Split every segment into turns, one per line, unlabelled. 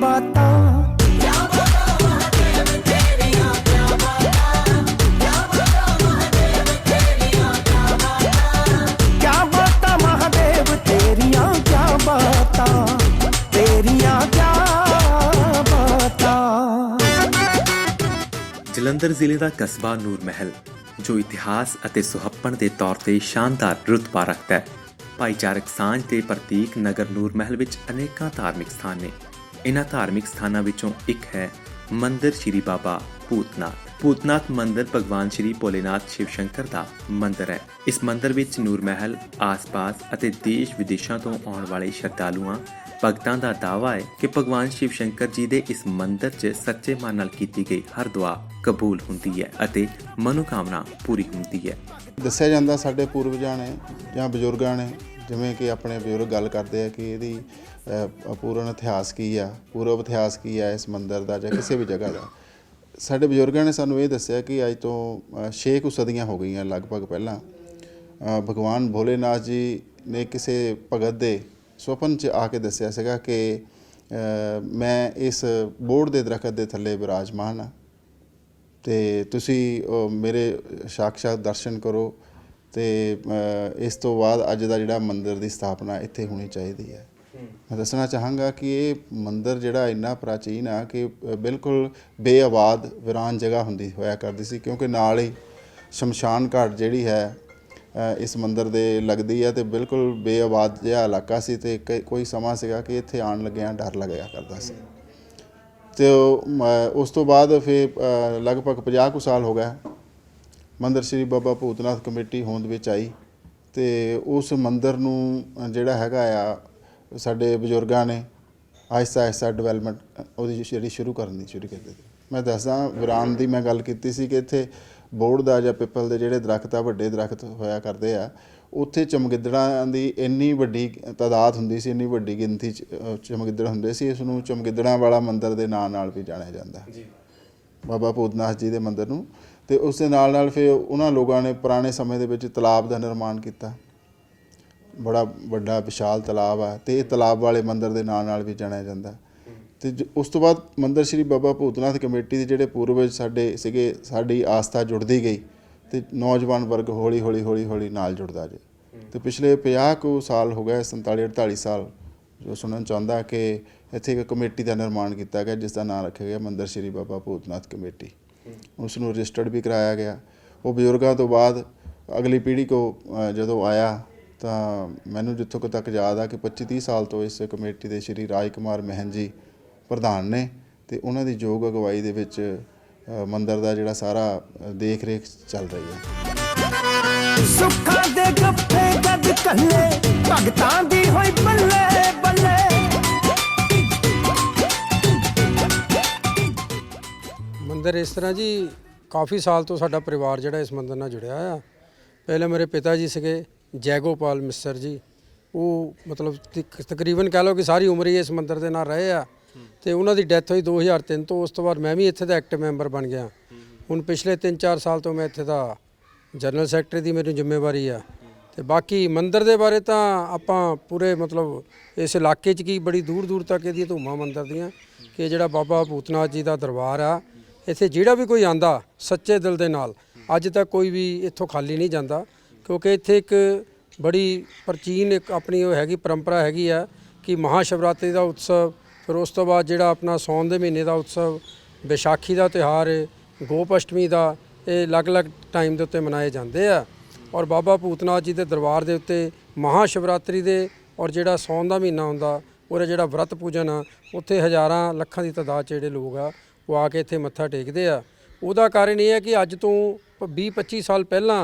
ਬਾਤਾਂ।
ਜਲੰਧਰ ਜ਼ਿਲ੍ਹੇ ਦਾ ਕਸਬਾ ਨੂਰ ਮਹਿਲ, ਜੋ ਇਤਿਹਾਸ ਅਤੇ ਸੁਹੱਪਣ ਦੇ ਤੌਰ ਤੇ ਸ਼ਾਨਦਾਰ ਰੁਤਬਾ ਰੱਖਦਾ ਹੈ। ਭਾਈਚਾਰਕ ਸਾਂਝ ਦੇ ਪ੍ਰਤੀਕ ਨਗਰ ਨੂਰ ਮਹਿਲ ਵਿੱਚ ਅਨੇਕਾਂ ਧਾਰਮਿਕ ਸਥਾਨ ਨੇ। ਇਹਨਾਂ ਧਾਰਮਿਕ ਸਥਾਨਾਂ ਵਿੱਚੋਂ ਇੱਕ ਹੈ ਮੰਦਿਰ ਸ਼੍ਰੀ ਬਾਬਾ ਭੂਤਨਾਥ। ਭੂਤਨਾਥ ਮੰਦਿਰ ਭਗਵਾਨ ਸ਼੍ਰੀ ਭੋਲੇਨਾਥ ਸ਼ਿਵ ਸ਼ੰਕਰ ਦਾ ਮੰਦਿਰ ਹੈ। ਇਸ ਮੰਦਿਰ ਵਿੱਚ ਨੂਰ ਮਹਿਲ, ਆਸ-ਪਾਸ ਅਤੇ ਦੇਸ਼ ਵਿਦੇਸ਼ਾਂ ਤੋਂ ਆਉਣ ਵਾਲੇ ਸ਼ਰਧਾਲੂਆਂ, ਭਗਤਾਂ ਦਾ ਦਾਅਵਾ ਹੈ ਕਿ ਭਗਵਾਨ ਸ਼ਿਵ ਸ਼ੰਕਰ ਜੀ ਦੇ ਇਸ ਮੰਦਿਰ 'ਚ ਸੱਚੇ ਮਨ ਨਾਲ ਕੀਤੀ ਗਈ ਹਰ ਦੁਆ ਕਬੂਲ ਹੁੰਦੀ ਹੈ ਅਤੇ ਮਨੋਕਾਮਨਾ ਪੂਰੀ ਹੁੰਦੀ ਹੈ।
ਦੱਸਿਆ ਜਾਂਦਾ ਸਾਡੇ ਪੂਰਵਜਾਂ ਨੇ ਜਾਂ ਬਜ਼ੁਰਗਾਂ ਨੇ, ਜਿਵੇਂ ਕਿ ਆਪਣੇ ਬਜ਼ੁਰਗ ਗੱਲ ਕਰਦੇ ਆ ਕਿ ਇਹਦੀ ਪੂਰਨ ਇਤਿਹਾਸ ਕੀ ਆ ਪੂਰਵ ਇਤਿਹਾਸ ਕੀ ਆ ਇਸ ਮੰਦਿਰ ਦਾ ਜਾਂ ਕਿਸੇ ਵੀ ਜਗ੍ਹਾ ਦਾ। ਸਾਡੇ ਬਜ਼ੁਰਗਾਂ ਨੇ ਸਾਨੂੰ ਇਹ ਦੱਸਿਆ ਕਿ ਅੱਜ ਤੋਂ ਅ, ਛੇ ਕੁ ਸਦੀਆਂ ਹੋ ਗਈਆਂ ਲਗਭਗ ਪਹਿਲਾਂ। ਭਗਵਾਨ ਭੋਲੇਨਾਥ ਜੀ ਨੇ ਕਿਸੇ ਭਗਤ ਦੇ ਸੁਪਨ 'ਚ ਆ ਕੇ ਦੱਸਿਆ ਸੀਗਾ ਕਿ ਮੈਂ ਇਸ ਬੋਰਡ ਦੇ ਦਰਖਤ ਦੇ ਥੱਲੇ ਵਿਰਾਜਮਾਨ ਹਾਂ। ਤੇ ਤੁਸੀਂ ਮੇਰੇ ਸਾਕਸ਼ਾਤ ਦਰਸ਼ਨ ਕਰੋ ਤੇ ਇਸ ਤੋਂ ਬਾਅਦ ਅੱਜ ਦਾ ਜਿਹੜਾ ਮੰਦਿਰ ਦੀ ਸਥਾਪਨਾ ਇੱਥੇ ਹੋਣੀ ਚਾਹੀਦੀ ਹੈ। ਮੈਂ ਦੱਸਣਾ ਚਾਹਾਂਗਾ ਕਿ ਇਹ ਮੰਦਿਰ ਜਿਹੜਾ ਇੰਨਾ ਪ੍ਰਾਚੀਨ ਆ ਕਿ ਬਿਲਕੁਲ ਬੇਆਬਾਦ ਵਿਰਾਨ ਜਗ੍ਹਾ ਹੁੰਦੀ ਹੋਇਆ ਕਰਦੀ ਸੀ ਕਿਉਂਕਿ ਨਾਲ ਹੀ ਸ਼ਮਸ਼ਾਨ ਘਾਟ ਜਿਹੜੀ ਹੈ ਇਸ ਮੰਦਿਰ ਦੇ ਲੱਗਦੀ ਹੈ ਤੇ ਬਿਲਕੁਲ ਬੇਆਬਾਦ ਜਿਹਾ ਇਲਾਕਾ ਸੀ ਤੇ ਕਈ- ਕੋਈ ਸਮਾਂ ਸੀਗਾ ਕਿ ਇੱਥੇ ਆਉਣ ਲੱਗਿਆ ਡਰ ਲੱਗਿਆ ਕਰਦਾ ਸੀ। ਤੇ ਉਹ, ਉਸ ਤੋਂ ਬਾਅਦ ਫਿਰ ਲਗਭਗ 50 ਕੁ ਸਾਲ ਹੋ ਗਏ ਮੰਦਿਰ ਸ੍ਰੀ ਬਾਬਾ ਭੂਤਨਾਥ ਕਮੇਟੀ ਹੋਂਦ ਵਿੱਚ ਆਈ ਤੇ ਉਸ ਮੰਦਿਰ ਨੂੰ ਜਿਹੜਾ ਹੈਗਾ ਆ ਸਾਡੇ ਬਜ਼ੁਰਗਾਂ ਨੇ ਆਹਿਸਤਾ ਆਹਿਸਤਾ ਡਿਵੈਲਪਮੈਂਟ ਉਹਦੀ ਜਿਹੜੀ ਸ਼ੁਰੂ ਕਰਨ ਦੀ ਸ਼ੁਰੂ ਕੀਤੀ ਮੈਂ ਦੱਸਦਾ ਵਿਰਾਨ ਦੀ ਮੈਂ ਗੱਲ ਕੀਤੀ ਸੀ ਕਿ ਇੱਥੇ ਬੋੜ ਦਾ ਜਾਂ ਪਿੱਪਲ ਦੇ ਜਿਹੜੇ ਦਰਖਤ ਆ ਵੱਡੇ ਦਰਖਤ ਹੋਇਆ ਕਰਦੇ ਆ ਉੱਥੇ ਚਮਗਿੱਦੜਾਂ ਦੀ ਇੰਨੀ ਵੱਡੀ ਤਾਦਾਦ ਹੁੰਦੀ ਸੀ ਇੰਨੀ ਵੱਡੀ ਗਿਣਤੀ ਚ ਚਮਗਿੱਦੜ ਹੁੰਦੇ ਸੀ ਇਸ ਨੂੰ ਚਮਗਿੱਦੜਾਂ ਵਾਲਾ ਮੰਦਿਰ ਦੇ ਨਾਂ ਨਾਲ ਵੀ ਜਾਣਿਆ ਜਾਂਦਾ। ਜੀ। ਬਾਬਾ ਭੂਤਨਾਥ ਜੀ ਦੇ ਮੰਦਿਰ ਨੂੰ। ਤੇ ਉਸ ਦੇ ਨਾਲ ਨਾਲ ਫਿਰ ਉਹਨਾਂ ਲੋਕਾਂ ਨੇ ਪੁਰਾਣੇ ਸਮੇਂ ਦੇ ਵਿੱਚ ਤਲਾਬ ਦਾ ਨਿਰਮਾਣ ਕੀਤਾ। ਬੜਾ ਵੱਡਾ ਵਿਸ਼ਾਲ ਤਲਾਬ ਆ ਤੇ ਇਹ ਤਲਾਬ ਵਾਲੇ ਮੰਦਿਰ ਦੇ ਨਾਂ ਨਾਲ ਵੀ ਜਾਣਿਆ ਜਾਂਦਾ। ਤੇ ਜ- ਉਸ ਤੋਂ ਬਾਅਦ ਮੰਦਿਰ ਸ੍ਰੀ ਬਾਬਾ ਭੂਤਨਾਥ ਕਮੇਟੀ ਦੇ ਜਿਹੜੇ ਪੂਰਵਜ ਸਾਡੇ ਸੀਗੇ, ਸਾਡੀ ਆਸਥਾ ਜੁੜਦੀ ਗਈ ਤੇ ਨੌਜਵਾਨ ਵਰਗ ਹੌਲੀ ਹੌਲੀ ਹੌਲੀ ਹੌਲੀ ਨਾਲ ਜੁੜਦਾ ਜੇ। ਤੇ ਪਿਛਲੇ 50 ਕੁ ਸਾਲ ਹੋ ਗਏ 47 48 ਸਾਲ ਜੋ ਸੁਣਨ ਚਾਹੁੰਦਾ ਕਿ ਇੱਥੇ ਇੱਕ ਕਮੇਟੀ ਦਾ ਨਿਰਮਾਣ ਕੀਤਾ ਗਿਆ, ਜਿਸ ਦਾ ਨਾਮ ਰੱਖਿਆ ਗਿਆ ਮੰਦਰ ਸ੍ਰੀ ਬਾਬਾ ਭੂਤਨਾਥ ਕਮੇਟੀ। ਉਸ ਨੂੰ ਰਜਿਸਟਰਡ ਵੀ ਕਰਾਇਆ ਗਿਆ। ਉਹ ਬਜ਼ੁਰਗਾਂ ਤੋਂ ਬਾਅਦ ਅਗਲੀ ਪੀੜ੍ਹੀ ਕੋ ਜਦੋਂ ਆਇਆ ਤਾਂ ਮੈਨੂੰ ਜਿੱਥੋਂ ਕੁ ਤੱਕ ਯਾਦ ਆ ਕਿ 25 30 ਸਾਲ ਤੋਂ ਇਸ ਕਮੇਟੀ ਦੇ ਸ਼੍ਰੀ ਰਾਜ ਕੁਮਾਰ ਮਹਿਨ ਜੀ ਪ੍ਰਧਾਨ ਨੇ ਤੇ ਉਹਨਾਂ ਦੀ ਯੋਗ ਅਗਵਾਈ ਦੇ ਵਿੱਚ ਮੰਦਿਰ ਦਾ ਜਿਹੜਾ ਸਾਰਾ ਦੇਖ ਰੇਖ ਚੱਲ ਰਹੀ ਹੈ।
ਸੁੱਖਾਂ ਦੇ ਗੱਫੇ ਜਦ ਕੱਲੇ ਭਗਤਾਂ ਦੀ ਹੋਈ ਬੱਲੇ ਬੱਲੇ।
ਮੰਦਿਰ ਇਸ ਤਰ੍ਹਾਂ ਜੀ ਕਾਫੀ ਸਾਲ ਤੋਂ ਸਾਡਾ ਪਰਿਵਾਰ ਜਿਹੜਾ ਇਸ ਮੰਦਿਰ ਨਾਲ ਜੁੜਿਆ ਆ ਪਹਿਲੇ ਮੇਰੇ ਪਿਤਾ ਜੀ ਸੀਗੇ ਜੈਗੋਪਾਲ ਮਿਸਰ ਜੀ, ਉਹ ਮਤਲਬ ਤਕ- ਤਕਰੀਬਨ ਕਹਿ ਲਓ ਕਿ ਸਾਰੀ ਉਮਰ ਹੀ ਇਸ ਮੰਦਿਰ ਦੇ ਨਾਲ ਰਹੇ ਆ ਤੇ ਉਹਨਾਂ ਦੀ ਡੈਥ ਹੋਈ 2003 ਤੋਂ, ਉਸ ਤੋਂ ਬਾਅਦ ਮੈਂ ਵੀ ਇੱਥੇ ਦਾ ਐਕਟਿਵ ਮੈਂਬਰ ਬਣ ਗਿਆ। ਹੁਣ ਪਿਛਲੇ 3-4 ਸਾਲ ਤੋਂ ਮੈਂ ਇੱਥੇ ਦਾ ਜਨਰਲ ਸੈਕਟਰੀ ਦੀ ਮੈਨੂੰ ਜ਼ਿੰਮੇਵਾਰੀ ਆ। ਤੇ ਬਾਕੀ ਮੰਦਿਰ ਦੇ ਬਾਰੇ ਤਾਂ ਆਪਾਂ ਪੂਰੇ ਮਤਲਬ ਇਸ ਇਲਾਕੇ 'ਚ ਕੀ ਬੜੀ ਦੂਰ ਦੂਰ ਤੱਕ ਇਹਦੀਆਂ ਧੂਮਾਂ ਮੰਦਿਰ ਦੀਆਂ ਕਿ ਜਿਹੜਾ ਬਾਬਾ ਭੂਤਨਾਥ ਜੀ ਦਾ ਦਰਬਾਰ ਆ, ਇੱਥੇ ਜਿਹੜਾ ਵੀ ਕੋਈ ਆਂਦਾ ਸੱਚੇ ਦਿਲ ਦੇ ਨਾਲ, ਅੱਜ ਤੱਕ ਕੋਈ ਵੀ ਇੱਥੋਂ ਖਾਲੀ ਨਹੀਂ ਜਾਂਦਾ। ਕਿਉਂਕਿ ਇੱਥੇ ਇੱਕ ਬੜੀ ਪ੍ਰਾਚੀਨ ਇੱਕ ਆਪਣੀ ਉਹ ਹੈਗੀ, ਪਰੰਪਰਾ ਹੈਗੀ ਆ ਕਿ ਮਹਾ ਸ਼ਿਵਰਾਤਰੀ ਦਾ ਉਤਸਵ, ਫਿਰ ਉਸ ਤੋਂ ਬਾਅਦ ਜਿਹੜਾ ਆਪਣਾ ਸੌਣ ਦੇ ਮਹੀਨੇ ਦਾ ਉਤਸਵ, ਵਿਸਾਖੀ ਦਾ ਤਿਉਹਾਰ ਗੋਪ ਅਸ਼ਟਮੀ ਦਾ, ਇਹ ਅਲੱਗ-ਅਲੱਗ ਟਾਈਮ ਦੇ ਉੱਤੇ ਮਨਾਏ ਜਾਂਦੇ ਆ। ਔਰ ਬਾਬਾ ਭੂਤਨਾਥ ਜੀ ਦੇ ਦਰਬਾਰ ਦੇ ਉੱਤੇ ਮਹਾ ਸ਼ਿਵਰਾਤਰੀ ਦੇ ਔਰ ਜਿਹੜਾ ਸੌਣ ਦਾ ਮਹੀਨਾ ਹੁੰਦਾ, ਉਹਦਾ ਜਿਹੜਾ ਵਰਤ ਪੂਜਨ ਆ, ਉੱਥੇ ਹਜ਼ਾਰਾਂ ਲੱਖਾਂ ਦੀ ਤਾਦਾਦ 'ਚ ਜਿਹੜੇ ਲੋਕ ਆ, ਉਹ ਆ ਕੇ ਇੱਥੇ ਮੱਥਾ ਟੇਕਦੇ ਆ। ਉਹਦਾ ਕਾਰਨ ਇਹ ਹੈ ਕਿ ਅੱਜ ਤੋਂ 20 25 ਸਾਲ ਪਹਿਲਾਂ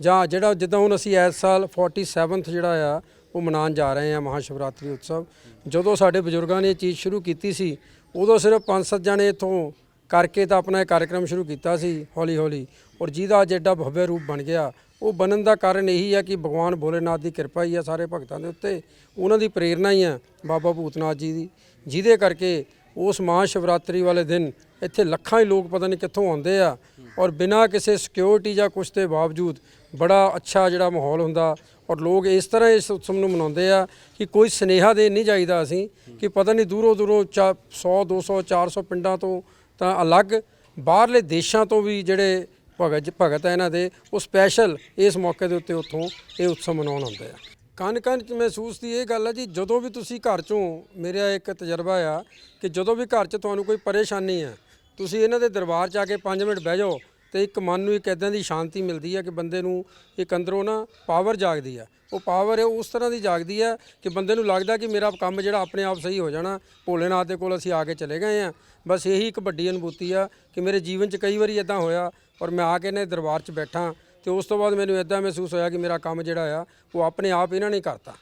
ਜਾਂ ਜਿਹੜਾ ਜਿੱਦਾਂ ਹੁਣ ਅਸੀਂ ਇਸ ਸਾਲ 47th ਜਿਹੜਾ ਆ, ਉਹ ਮਨਾਉਣ ਜਾ ਰਹੇ ਆ ਮਹਾਸ਼ਿਵਰਾਤਰੀ ਉਤਸਵ। ਜਦੋਂ ਸਾਡੇ ਬਜ਼ੁਰਗਾਂ ਨੇ ਇਹ ਚੀਜ਼ ਸ਼ੁਰੂ ਕੀਤੀ ਸੀ, ਉਦੋਂ ਸਿਰਫ 5-7 ਜਣੇ ਇੱਥੋਂ ਕਰਕੇ ਤਾਂ ਆਪਣਾ ਇਹ ਕਾਰਜਕ੍ਰਮ ਸ਼ੁਰੂ ਕੀਤਾ ਸੀ ਹੌਲੀ ਹੌਲੀ ਔਰ ਜਿਹਦਾ ਅੱਜ ਐਡਾ ਭव्य ਰੂਪ ਬਣ ਗਿਆ, ਉਹ ਬਣਨ ਦਾ ਕਾਰਨ ਇਹੀ ਹੈ ਕਿ ਭਗਵਾਨ ਭੋਲੇਨਾਥ ਦੀ ਕਿਰਪਾ ਹੀ ਆ ਸਾਰੇ ਭਗਤਾਂ ਦੇ ਉੱਤੇ। ਉਹਨਾਂ ਦੀ ਪ੍ਰੇਰਣਾ ਹੀ ਆ ਬਾਬਾ ਭੂਤਨਾਥ ਜੀ ਦੀ, ਜਿਹਦੇ ਕਰਕੇ ਉਸ ਮਹਾ ਸ਼ਿਵਰਾਤਰੀ ਵਾਲੇ ਦਿਨ ਇੱਥੇ ਲੱਖਾਂ ਹੀ ਲੋਕ ਪਤਾ ਨਹੀਂ ਕਿੱਥੋਂ ਆਉਂਦੇ ਆ। ਔਰ ਬਿਨਾਂ ਕਿਸੇ ਸਿਕਿਉਰਿਟੀ ਜਾਂ ਕੁਛ ਦੇ ਬਾਵਜੂਦ ਬੜਾ ਅੱਛਾ ਜਿਹੜਾ ਮਾਹੌਲ ਹੁੰਦਾ ਔਰ ਲੋਕ ਇਸ ਤਰ੍ਹਾਂ ਇਸ ਉਤਸਵ ਨੂੰ ਮਨਾਉਂਦੇ ਆ ਕਿ ਕੋਈ ਸਨੇਹਾ ਦੇ ਨਹੀਂ ਜਾਈਦਾ ਅਸੀਂ ਕਿ ਪਤਾ ਨਹੀਂ ਦੂਰੋਂ ਦੂਰੋਂ 100 200 400 ਪਿੰਡਾਂ ਤੋਂ ਤਾਂ ਅਲੱਗ ਬਾਹਰਲੇ ਦੇਸ਼ਾਂ ਤੋਂ ਵੀ ਜਿਹੜੇ ਭਗਤ ਭਗਤ ਹੈ ਇਹਨਾਂ ਦੇ, ਉਹ ਸਪੈਸ਼ਲ ਇਸ ਮੌਕੇ ਦੇ ਉੱਤੇ ਉੱਥੋਂ ਇਹ ਉਤਸਵ ਮਨਾਉਣ ਆਉਂਦੇ ਆ। ਕਨ ਕਨ ਚ ਮਹਿਸੂਸ ਦੀ ਇਹ ਗੱਲ ਹੈ ਜੀ, ਜਦੋਂ ਵੀ ਤੁਸੀਂ ਘਰ ਚੋਂ, ਮੇਰਾ ਇੱਕ ਤਜਰਬਾ ਆ ਕਿ ਜਦੋਂ ਵੀ ਘਰ 'ਚ ਤੁਹਾਨੂੰ ਕੋਈ ਪਰੇਸ਼ਾਨੀ ਹੈ ਤੁਸੀਂ ਇਹਨਾਂ ਦੇ ਦਰਬਾਰ 'ਚ ਆ ਕੇ 5 ਮਿੰਟ ਬਹਿ ਜਾਓ ਤੇ ਇੱਕ ਮਨ ਨੂੰ ਇੱਕ ਇਦਾਂ ਦੀ ਸ਼ਾਂਤੀ ਮਿਲਦੀ ਹੈ ਕਿ ਬੰਦੇ ਨੂੰ ਇੱਕ ਅੰਦਰੋਂ ਨਾ ਪਾਵਰ ਜਾਗਦੀ ਹੈ। ਉਹ ਪਾਵਰ ਹੈ, ਉਸ ਤਰ੍ਹਾਂ ਦੀ ਜਾਗਦੀ ਹੈ ਕਿ ਬੰਦੇ ਨੂੰ ਲੱਗਦਾ ਕਿ ਮੇਰਾ ਕੰਮ ਜਿਹੜਾ ਆਪਣੇ ਆਪ ਸਹੀ ਹੋ ਜਾਣਾ, ਭੋਲੇਨਾਥ ਦੇ ਕੋਲ ਅਸੀਂ ਆ ਕੇ ਚਲੇ ਗਏ ਆ ਬਸ ਇਹੀ ਇੱਕ ਵੱਡੀ ਅਨੁਭੂਤੀ ਆ ਕਿ ਮੇਰੇ ਜੀਵਨ 'ਚ ਕਈ ਵਾਰੀ ਇਦਾਂ ਹੋਇਆ ਔਰ ਮੈਂ ਆ ਕੇ ਨੇ ਦਰਬਾਰ 'ਚ ਬੈਠਾ ਤੇ ਉਸ ਤੋਂ ਬਾਅਦ ਮੈਨੂੰ ਇਦਾਂ ਮਹਿਸੂਸ ਹੋਇਆ ਕਿ ਮੇਰਾ ਕੰਮ ਜਿਹੜਾ ਆ, ਉਹ ਆਪਣੇ ਆਪ ਇਹਨਾਂ ਨੇ ਕਰਤਾ।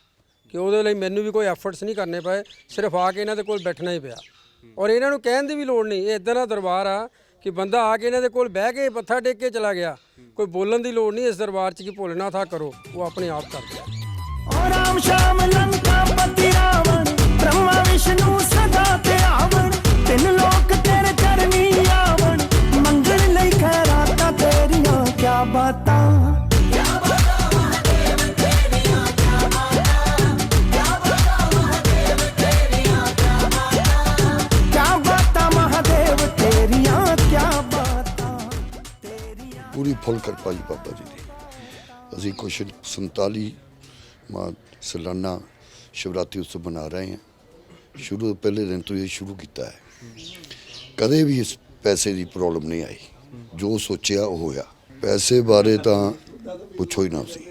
ਕਿ ਉਹਦੇ ਲਈ ਮੈਨੂੰ ਵੀ ਕੋਈ ਐਫਰਟਸ ਨਹੀਂ ਕਰਨੇ ਪਏ, ਸਿਰਫ ਆ ਕੇ ਇਹਨਾਂ ਦੇ ਕੋਲ ਬੈਠਣਾ ਹੀ ਪਿਆ। ਔਰ ਇਹਨਾਂ ਨੂੰ ਕਹਿਣ ਦੀ ਵੀ ਲੋੜ ਨਹੀਂ, ਇਹ ਇਦਾਂ ਦਾ ਦਰਬਾਰ ਆ ਕਿ ਬੰਦਾ ਆ ਕੇ ਇਹਨਾਂ ਦੇ ਕੋਲ ਬਹਿ ਕੇ ਮੱਥਾ ਟੇਕ ਕੇ ਚਲਾ ਗਿਆ। ਕੋਈ ਬੋਲਣ ਦੀ ਲੋੜ ਨਹੀਂ ਇਸ ਦਰਬਾਰ 'ਚ ਕਿ ਭੋਲੇਨਾਥ ਆ ਕਰੋ ਉਹ ਆਪਣੇ ਆਪ ਕਰ ਗਿਆ
ਓ ਰਾਮ ਸ਼ਾਮ ਲੰਕਾ ਪਤੀ ਰਾਵਣ ਬ੍ਰਹਮਾ ਵਿਸ਼ਨੂੰ ਸਦਾ ਤੇ ਆਵਣ ਤਿੰਨ ਲੋਕ ਤੇਰੇ ਚਰਨੀ ਆਵਣ ਮੰਗਣ ਲਈ ਖੈਰਾਤਾਂ ਤੇਰੀਆਂ ਕਿਆ ਬਾਤਾਂ।
ਪੂਰੀ ਫੁੱਲ ਕਿਰਪਾ ਜੀ ਬਾਬਾ ਜੀ ਦੀ। ਅਸੀਂ ਕੁਛ 47 ਮਾ ਸਾਲਾਨਾ ਸ਼ਿਵਰਾਤਰੀ ਉਤਸਵ ਮਨਾ ਰਹੇ ਹਾਂ। ਸ਼ੁਰੂ ਤੋਂ ਪਹਿਲੇ ਦਿਨ ਤੋਂ ਇਹ ਸ਼ੁਰੂ ਕੀਤਾ ਹੈ। ਕਦੇ ਵੀ ਇਸ ਪੈਸੇ ਦੀ ਪ੍ਰੋਬਲਮ ਨਹੀਂ ਆਈ। ਜੋ ਸੋਚਿਆ ਉਹ ਹੋਇਆ। ਪੈਸੇ ਬਾਰੇ ਤਾਂ ਪੁੱਛੋ ਹੀ ਨਾ ਸੀ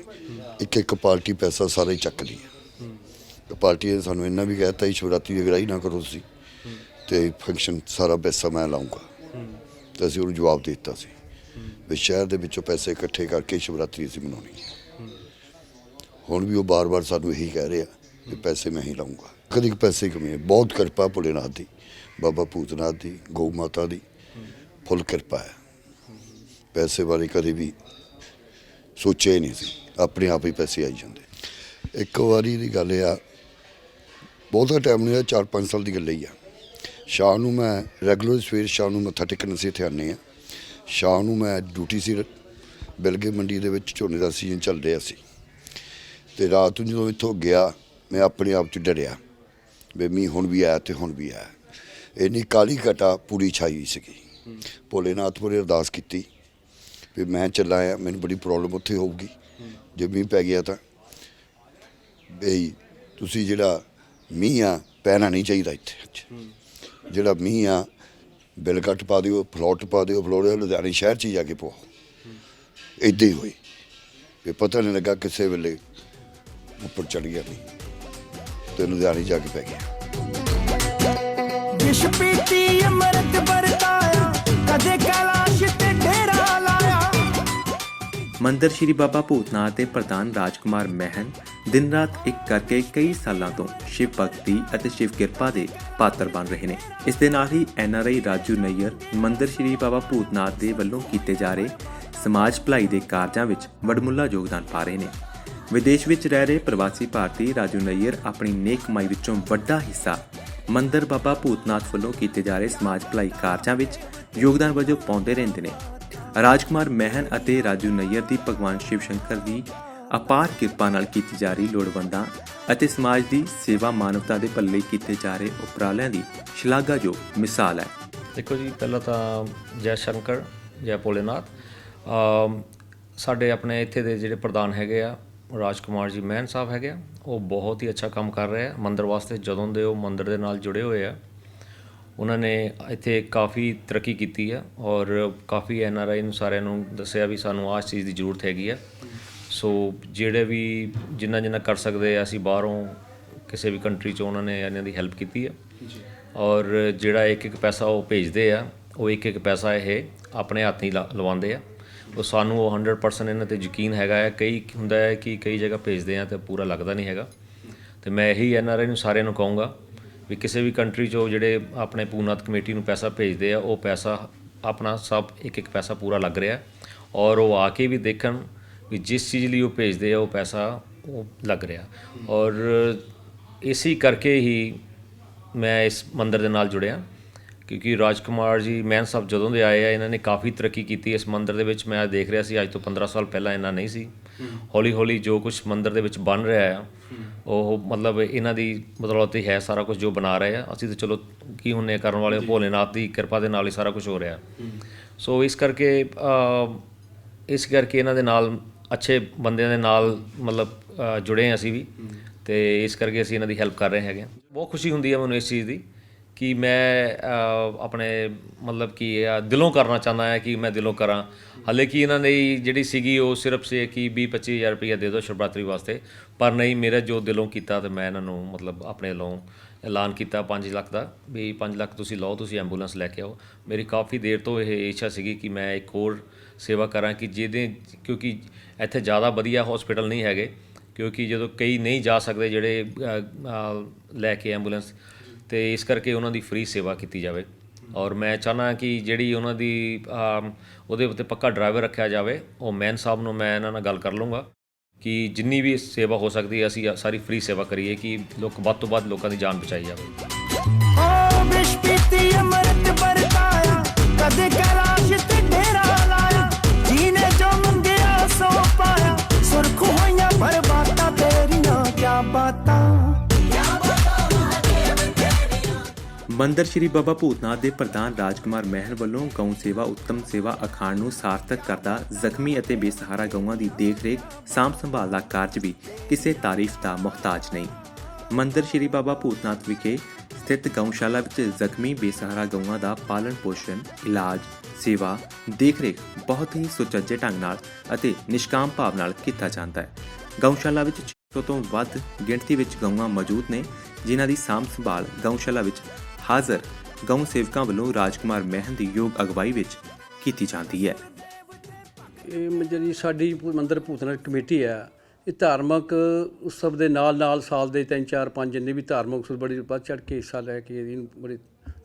ਇੱਕ ਇੱਕ ਪਾਰਟੀ ਪੈਸਾ ਸਾਰੇ ਚੱਕ ਲਈ ਹੈ। ਪਾਰਟੀ ਨੇ ਸਾਨੂੰ ਇੰਨਾ ਵੀ ਕਹਿਤਾ ਸੀ ਸ਼ਿਵਰਾਤਰੀ ਦੀ ਅਗਰਾਈ ਨਾ ਕਰੋ ਤੁਸੀਂ। ਤੇ ਫੰਕਸ਼ਨ ਸਾਰਾ ਪੈਸਾ ਮੈਂ ਲਾਉਂਗਾ ਤੇ ਅਸੀਂ ਉਹਨੂੰ ਜਵਾਬ ਦੇ ਦਿੱਤਾ ਸੀ। ਵੀ ਸ਼ਹਿਰ ਦੇ ਵਿੱਚੋਂ ਪੈਸੇ ਇਕੱਠੇ ਕਰਕੇ ਸ਼ਿਵਰਾਤਰੀ ਅਸੀਂ ਮਨਾਉਣੀ ਹੈ। ਹੁਣ ਵੀ ਉਹ ਬਾਰ-ਬਾਰ ਸਾਨੂੰ ਇਹੀ ਕਹਿ ਰਹੇ ਆ ਕਿ ਪੈਸੇ ਮੈਂ ਹੀ ਲਾਉਂਗਾ ਕਦੀ ਕੁ ਪੈਸੇ ਦੀ ਕਮੀ ਬਹੁਤ ਕਿਰਪਾ ਭੋਲੇਨਾਥ ਦੀ, ਬਾਬਾ ਭੂਤਨਾਥ ਦੀ, ਗਊ ਮਾਤਾ ਦੀ। ਫੁੱਲ ਕਿਰਪਾ ਹੈ। ਪੈਸੇ ਬਾਰੇ ਕਦੇ ਵੀ ਸੋਚਿਆ ਹੀ ਨਹੀਂ ਸੀ। ਆਪਣੇ ਆਪ ਹੀ ਪੈਸੇ ਆਈ ਜਾਂਦੇ। ਇੱਕ ਵਾਰੀ ਦੀ ਗੱਲ ਆ, ਬਹੁਤਾ ਟਾਈਮ ਨਹੀਂ ਹੋਇਆ 4-5 ਸਾਲ ਦੀ ਗੱਲ ਹੀ ਆ। ਸ਼ਾਮ ਨੂੰ ਮੈਂ ਰੈਗੂਲਰ ਸਵੇਰ ਸ਼ਾਮ ਨੂੰ ਮੱਥਾ ਟੇਕਣ ਅਸੀਂ ਇੱਥੇ ਆਉਂਦੇ ਆ ਸ਼ਾਮ ਨੂੰ ਮੈਂ ਡਿਊਟੀ ਸੀ ਬਿਲਗੇ ਮੰਡੀ ਦੇ ਵਿੱਚ ਝੋਨੇ ਦਾ ਸੀਜ਼ਨ ਚੱਲ ਰਿਹਾ ਸੀ। ਤੇ ਰਾਤ ਨੂੰ ਜਦੋਂ ਇੱਥੋਂ ਗਿਆ ਮੈਂ ਆਪਣੇ ਆਪ 'ਚ ਡਰਿਆ ਵੀ ਮੀਂਹ ਹੁਣ ਵੀ ਆਇਆ ਤੇ ਹੁਣ ਵੀ ਆਇਆ। ਇੰਨੀ ਕਾਲੀ ਘਟਾ ਪੂਰੀ ਛਾਈ ਹੋਈ ਸੀਗੀ। ਭੋਲੇਨਾਥ ਪੁਰੇ ਅਰਦਾਸ ਕੀਤੀ ਵੀ ਮੈਂ ਚੱਲਾ ਆ ਮੈਨੂੰ ਬੜੀ ਪ੍ਰੋਬਲਮ ਉੱਥੇ ਹੋਊਗੀ। ਜੇ ਮੀਂਹ ਪੈ ਗਿਆ ਤਾਂ ਬਈ ਤੁਸੀਂ ਜਿਹੜਾ ਮੀਂਹ ਆ ਪੈਣਾ ਨਹੀਂ ਚਾਹੀਦਾ ਇੱਥੇ। ਜਿਹੜਾ ਮੀਂਹ ਆ ਬਿੱਲ ਕੱਟ ਪਾ ਦਿਓ ਫਲੋਟ ਪਾ ਦਿਓ ਫਲੋਰੇ ਲੁਧਿਆਣੇ ਸ਼ਹਿਰ ਚ ਹੀ ਜਾ ਕੇ ਪਾਓ ਏਦਾਂ ਹੀ ਹੋਈ। ਇਹ ਪਤਾ ਨਹੀਂ ਲੱਗਾ ਕਿਸੇ ਵੇਲੇ ਉੱਪਰ ਚੜ ਗਿਆ ਨਹੀਂ ਤੇ ਲੁਧਿਆਣੇ ਜਾ ਕੇ ਪੈ ਗਿਆ।
ਵਿਸ਼ ਪੀਤੀ, ਅੰਮ੍ਰਿਤ ਵਰਤਾਇਆ, ਕਦੇ ਕੈਲਾਸ਼
ਮੰਦਰ ਸ਼੍ਰੀ ਬਾਬਾ ਭੂਤਨਾਥ ਦੇ ਪ੍ਰਧਾਨ ਰਾਜਕੁਮਾਰ ਮਹਿਨ ਦਿਨ ਰਾਤ ਇੱਕ ਕਰਕੇ ਕਈ ਸਾਲਾਂ ਤੋਂ ਸ਼ਿਵ ਭਗਤੀ ਅਤੇ ਸ਼ਿਵ ਕਿਰਪਾ ਦੇ ਪਾਤਰ ਬਣ ਰਹੇ ਨੇ। ਇਸ ਦੇ ਨਾਲ ਹੀ ਐਨਆਰਆਈ ਰਾਜੂ ਨਈਅਰ ਮੰਦਰ ਸ਼੍ਰੀ ਬਾਬਾ ਭੂਤਨਾਥ ਦੇ ਵੱਲੋਂ ਕੀਤੇ ਜਾ ਰਹੇ ਸਮਾਜ ਭਲਾਈ ਦੇ ਕਾਰਜਾਂ ਵਿੱਚ ਵਡਮੁੱਲਾ ਯੋਗਦਾਨ ਪਾ ਰਹੇ ਨੇ। ਵਿਦੇਸ਼ ਵਿੱਚ ਰਹਿ ਰਹੇ ਪ੍ਰਵਾਸੀ ਭਾਰਤੀ ਰਾਜੂ ਨਈਅਰ ਆਪਣੀ ਨੇਕ ਕਮਾਈ ਵਿੱਚੋਂ ਵੱਡਾ ਹਿੱਸਾ ਮੰਦਰ ਬਾਬਾ ਭੂਤਨਾਥ ਵੱਲੋਂ ਕੀਤੇ ਜਾ ਰਹੇ ਸਮਾਜ ਭਲਾਈ ਕਾਰਜਾਂ ਵਿੱਚ ਯੋਗਦਾਨ ਵਜੋਂ ਪਾਉਂਦੇ ਰਹਿੰਦੇ ਨੇ। ਰਾਜਕੁਮਾਰ ਮਹਿਨ ਅਤੇ ਰਾਜੂ ਨਈਅਰ ਦੀ ਭਗਵਾਨ ਸ਼ਿਵ ਸ਼ੰਕਰ ਦੀ ਅਪਾਰ ਕਿਰਪਾ ਨਾਲ ਕੀਤੀ ਜਾ ਰਹੀ ਲੋੜਵੰਦਾਂ ਅਤੇ ਸਮਾਜ ਦੀ ਸੇਵਾ ਮਾਨਵਤਾ ਦੇ ਭਲੇ ਕੀਤੇ ਜਾ ਰਹੇ ਉਪਰਾਲਿਆਂ ਦੀ ਸ਼ਲਾਘਾਯੋਗ ਮਿਸਾਲ ਹੈ।
ਦੇਖੋ ਜੀ, ਪਹਿਲਾਂ ਤਾਂ ਜੈ ਸ਼ੰਕਰ, ਜੈ ਭੋਲੇਨਾਥ। ਸਾਡੇ ਆਪਣੇ ਇੱਥੇ ਦੇ ਜਿਹੜੇ ਪ੍ਰਧਾਨ ਹੈਗੇ ਆ, ਰਾਜਕੁਮਾਰ ਜੀ ਮਹਿਨ ਸਾਹਿਬ ਹੈਗੇ ਆ, ਉਹ ਬਹੁਤ ਹੀ ਅੱਛਾ ਕੰਮ ਕਰ ਰਹੇ ਆ। ਮੰਦਰ ਵਾਸਤੇ ਜਦੋਂ ਦੇ ਉਹ ਮੰਦਰ ਦੇ ਨਾਲ ਜੁੜੇ ਹੋਏ ਆ। ਉਹਨਾਂ ਨੇ ਇੱਥੇ ਕਾਫੀ ਤਰੱਕੀ ਕੀਤੀ ਆ ਔਰ ਕਾਫੀ ਐਨ ਆਰ ਆਈ ਨੂੰ ਸਾਰਿਆਂ ਨੂੰ ਦੱਸਿਆ ਵੀ ਸਾਨੂੰ ਆਹ ਚੀਜ਼ ਦੀ ਜ਼ਰੂਰਤ ਹੈਗੀ ਆ। ਸੋ ਜਿਹੜੇ ਵੀ ਜਿੰਨਾ ਜਿੰਨਾ ਕਰ ਸਕਦੇ ਆ ਅਸੀਂ ਬਾਹਰੋਂ ਕਿਸੇ ਵੀ ਕੰਟਰੀ 'ਚ ਉਹਨਾਂ ਨੇ ਇਹਨਾਂ ਦੀ ਹੈਲਪ ਕੀਤੀ ਆ। ਔਰ ਜਿਹੜਾ ਇੱਕ ਇੱਕ ਪੈਸਾ ਉਹ ਭੇਜਦੇ ਆ ਉਹ ਇੱਕ ਇੱਕ ਪੈਸਾ ਇਹ ਆਪਣੇ ਹੱਥ ਹੀ ਲਾ- ਲਵਾਉਂਦੇ ਆ। ਉਹ ਸਾਨੂੰ ਉਹ 100% ਇਹਨਾਂ ਤੇ ਯਕੀਨ ਹੈਗਾ ਹੈ ਕਈ ਹੁੰਦਾ ਹੈ ਕਿ ਕਈ ਜਗ੍ਹਾ ਭੇਜਦੇ ਆ ਤੇ ਪੂਰਾ ਲੱਗਦਾ ਨਹੀਂ ਹੈਗਾ। ਤੇ ਮੈਂ ਇਹੀ ਐਨ ਆਰ ਆਈ ਨੂੰ ਸਾਰਿਆਂ ਨੂੰ ਕਹੂੰਗਾ ਵੀ ਕਿਸੇ ਵੀ ਕੰਟਰੀ 'ਚੋਂ ਜਿਹੜੇ ਆਪਣੇ ਪੂਨਾਤ ਕਮੇਟੀ ਨੂੰ ਪੈਸਾ ਭੇਜਦੇ ਆ, ਉਹ ਪੈਸਾ ਆਪਣਾ ਸਭ ਇੱਕ ਇੱਕ ਪੈਸਾ ਪੂਰਾ ਲੱਗ ਰਿਹਾ। ਔਰ ਉਹ ਆ ਕੇ ਵੀ ਦੇਖਣ ਵੀ ਜਿਸ ਚੀਜ਼ ਲਈ ਉਹ ਭੇਜਦੇ ਆ, ਉਹ ਪੈਸਾ ਉਹ ਲੱਗ ਰਿਹਾ। ਔਰ ਇਸੇ ਕਰਕੇ ਹੀ ਮੈਂ ਇਸ ਮੰਦਰ ਦੇ ਨਾਲ ਜੁੜਿਆ, ਕਿਉਂਕਿ ਰਾਜਕੁਮਾਰ ਜੀ ਮਹਿਨ ਸਾਹਿਬ ਜਦੋਂ ਦੇ ਆਏ ਆ, ਇਹਨਾਂ ਨੇ ਕਾਫੀ ਤਰੱਕੀ ਕੀਤੀ। ਇਸ ਮੰਦਰ ਦੇ ਵਿੱਚ ਮੈਂ ਦੇਖ ਰਿਹਾ ਸੀ, ਅੱਜ ਤੋਂ 15 ਸਾਲ ਪਹਿਲਾਂ ਇਹਨਾਂ ਨਹੀਂ ਸੀ। ਹੌਲੀ ਹੌਲੀ ਜੋ ਕੁਝ ਮੰਦਿਰ ਦੇ ਵਿੱਚ ਬਣ ਰਿਹਾ ਆ ਉਹ ਮਤਲਬ ਇਹਨਾਂ ਦੀ ਬਦੌਲਤ ਹੀ ਹੈ ਸਾਰਾ ਕੁਝ ਜੋ ਬਣਾ ਰਹੇ ਆ। ਅਸੀਂ ਤਾਂ ਚਲੋ ਕੀ ਹੁੰਨੇ ਕਰਨ ਵਾਲੇ ਭੋਲੇਨਾਥ ਦੀ ਕਿਰਪਾ ਦੇ ਨਾਲ ਹੀ ਸਾਰਾ ਕੁਝ ਹੋ ਰਿਹਾ। ਸੋ ਇਸ ਕਰਕੇ ਇਸ ਕਰਕੇ ਇਹਨਾਂ ਦੇ ਨਾਲ ਅੱਛੇ ਬੰਦਿਆਂ ਦੇ ਨਾਲ ਮਤਲਬ ਜੁੜੇ ਹਾਂ ਅਸੀਂ ਵੀ। ਤੇ ਇਸ ਕਰਕੇ ਅਸੀਂ ਇਹਨਾਂ ਦੀ ਹੈਲਪ ਕਰ ਰਹੇ ਹੈਗੇ। ਬਹੁਤ ਖੁਸ਼ੀ ਹੁੰਦੀ ਹੈ ਮੈਨੂੰ ਇਸ ਚੀਜ਼ ਦੀ। ਕਿ ਮੈਂ ਆਪਣੇ ਮਤਲਬ ਕਿ ਅ, ਦਿਲੋਂ ਕਰਨਾ ਚਾਹੁੰਦਾ ਹਾਂ ਕਿ ਮੈਂ ਦਿਲੋਂ ਕਰਾਂ। ਹਾਲੇ ਕਿ ਇਹਨਾਂ ਦੀ ਜਿਹੜੀ ਸੀਗੀ ਉਹ ਸਿਰਫ ਸੇ ਕਿ 20 25000 ਰੁਪਏ ਦੇ ਦਿਓ ਸ਼ਿਵਰਾਤਰੀ ਵਾਸਤੇ। ਪਰ ਨਹੀਂ ਮੇਰਾ ਜੋ ਦਿਲੋਂ ਕੀਤਾ ਤੇ ਮੈਂ ਇਹਨਾਂ ਨੂੰ ਮਤਲਬ ਆਪਣੇ ਵੱਲੋਂ ਐਲਾਨ ਕੀਤਾ 5 ਲੱਖ ਦਾ ਵੀ 5 ਲੱਖ ਤੁਸੀਂ ਲਓ ਤੁਸੀਂ ਐਂਬੂਲੈਂਸ ਲੈ ਕੇ ਆਓ। ਮੇਰੀ ਕਾਫੀ ਦੇਰ ਤੋਂ ਇਹ ਇੱਛਾ ਸੀਗੀ ਕਿ ਮੈਂ ਇੱਕ ਹੋਰ ਸੇਵਾ ਕਰਾਂ ਕਿ ਜਿਹਦੇ ਕਿਉਂਕਿ ਇੱਥੇ ਜ਼ਿਆਦਾ ਵਧੀਆ ਹਸਪੀਟਲ ਨਹੀਂ ਹੈਗੇ ਕਿਉਂਕਿ ਜਦੋਂ ਕਈ ਨਹੀਂ ਜਾ ਸਕਦੇ ਜਿਹੜੇ ਲੈ ਕੇ ਐਂਬੂਲੈਂਸ ਤੇ ਇਸ ਕਰਕੇ ਉਹਨਾਂ ਦੀ ਫ੍ਰੀ ਸੇਵਾ ਕੀਤੀ ਜਾਵੇ। ਔਰ ਮੈਂ ਚਾਹਨਾ ਕਿ ਜਿਹੜੀ ਉਹਨਾਂ ਦੀ ਉਹਦੇ ਉੱਤੇ ਪੱਕਾ ਡਰਾਈਵਰ ਰੱਖਿਆ ਜਾਵੇ, ਉਹ ਮੈਨ ਸਾਹਿਬ ਨੂੰ ਮੈਂ ਇਹਨਾਂ ਨਾਲ ਗੱਲ ਕਰ ਲੂੰਗਾ ਕਿ ਜਿੰਨੀ ਵੀ ਸੇਵਾ ਹੋ ਸਕਦੀ ਹੈ, ਅਸੀਂ ਸਾਰੀ ਫ੍ਰੀ ਸੇਵਾ ਕਰੀਏ ਕਿ ਲੋਕ ਵੱਧ ਤੋਂ ਵੱਧ ਲੋਕਾਂ ਦੀ ਜਾਨ ਬਚਾਈ ਜਾਵੇ।
ਮੰਦਰ ਸ਼੍ਰੀ ਬਾਬਾ ਭੂਤਨਾਥ ਦੇ ਪ੍ਰਧਾਨ ਰਾਜਕੁਮਾਰ ਮਹਿਲ ਵੱਲੋਂ ਗਊ ਸੇਵਾ, ਉੱਤਮ ਸੇਵਾ ਅਖਾਣ ਨੂੰ ਸਾਰਥਕ ਕਰਦਾ ਜ਼ਖਮੀ ਅਤੇ ਬੇਸਹਾਰਾ ਗਊਆਂ ਦੀ ਦੇਖਰੇਖ, ਸਾਂਭ ਸੰਭਾਲ ਦਾ ਕਾਰਜ ਵੀ ਕਿਸੇ ਤਾਰੀਫ ਦਾ ਮੁਹਤਾਜ ਨਹੀਂ। ਮੰਦਰ ਸ਼੍ਰੀ ਬਾਬਾ ਭੂਤਨਾਥ ਵਿਖੇ ਸਥਿਤ ਗਊਸ਼ਾਲਾ ਵਿੱਚ ਜ਼ਖਮੀ, ਬੇਸਹਾਰਾ ਗਊਆਂ ਦਾ ਪਾਲਣ ਪੋਸ਼ਣ, ਇਲਾਜ, ਸੇਵਾ, ਦੇਖਰੇਖ ਬਹੁਤ ਹੀ ਸੁਚੱਜੇ ਢੰਗ ਨਾਲ ਅਤੇ ਨਿਸ਼ਕਾਮ ਭਾਵ ਨਾਲ ਕੀਤਾ ਜਾਂਦਾ ਹੈ। ਗਊਸ਼ਾਲਾ ਵਿੱਚ 600 ਤੋਂ ਵੱਧ ਗਿਣਤੀ ਵਿੱਚ ਗਊਆਂ ਮੌਜੂਦ ਨੇ, ਜਿਨ੍ਹਾਂ ਦੀ ਸਾਂਭ ਸੰਭਾਲ ਗਊਸ਼ਾਲਾ ਵਿੱਚ ਹਾਜ਼ਰ ਗਊ ਸੇਵਕਾਂ ਵੱਲੋਂ ਰਾਜਕੁਮਾਰ ਮਹਿਨ ਦੀ ਯੋਗ ਅਗਵਾਈ ਵਿੱਚ ਕੀਤੀ ਜਾਂਦੀ ਹੈ।
ਇਹ ਜਿਹੜੀ ਸਾਡੀ ਮੰਦਰ ਮੰਦਿਰ ਭੂਤਨਾਥ ਕਮੇਟੀ ਆ, ਇਹ ਧਾਰਮਿਕ ਉਤਸਵ ਦੇ ਨਾਲ ਨਾਲ ਸਾਲ ਦੇ 3 4 5 ਜਿੰਨੇ ਵੀ ਧਾਰਮਿਕ ਉਤਸਵ ਬੜੀ ਵੱਧ ਚੜ੍ਹ ਕੇ ਹਿੱਸਾ ਲੈ ਕੇ ਇਹਨੂੰ ਬੜੀ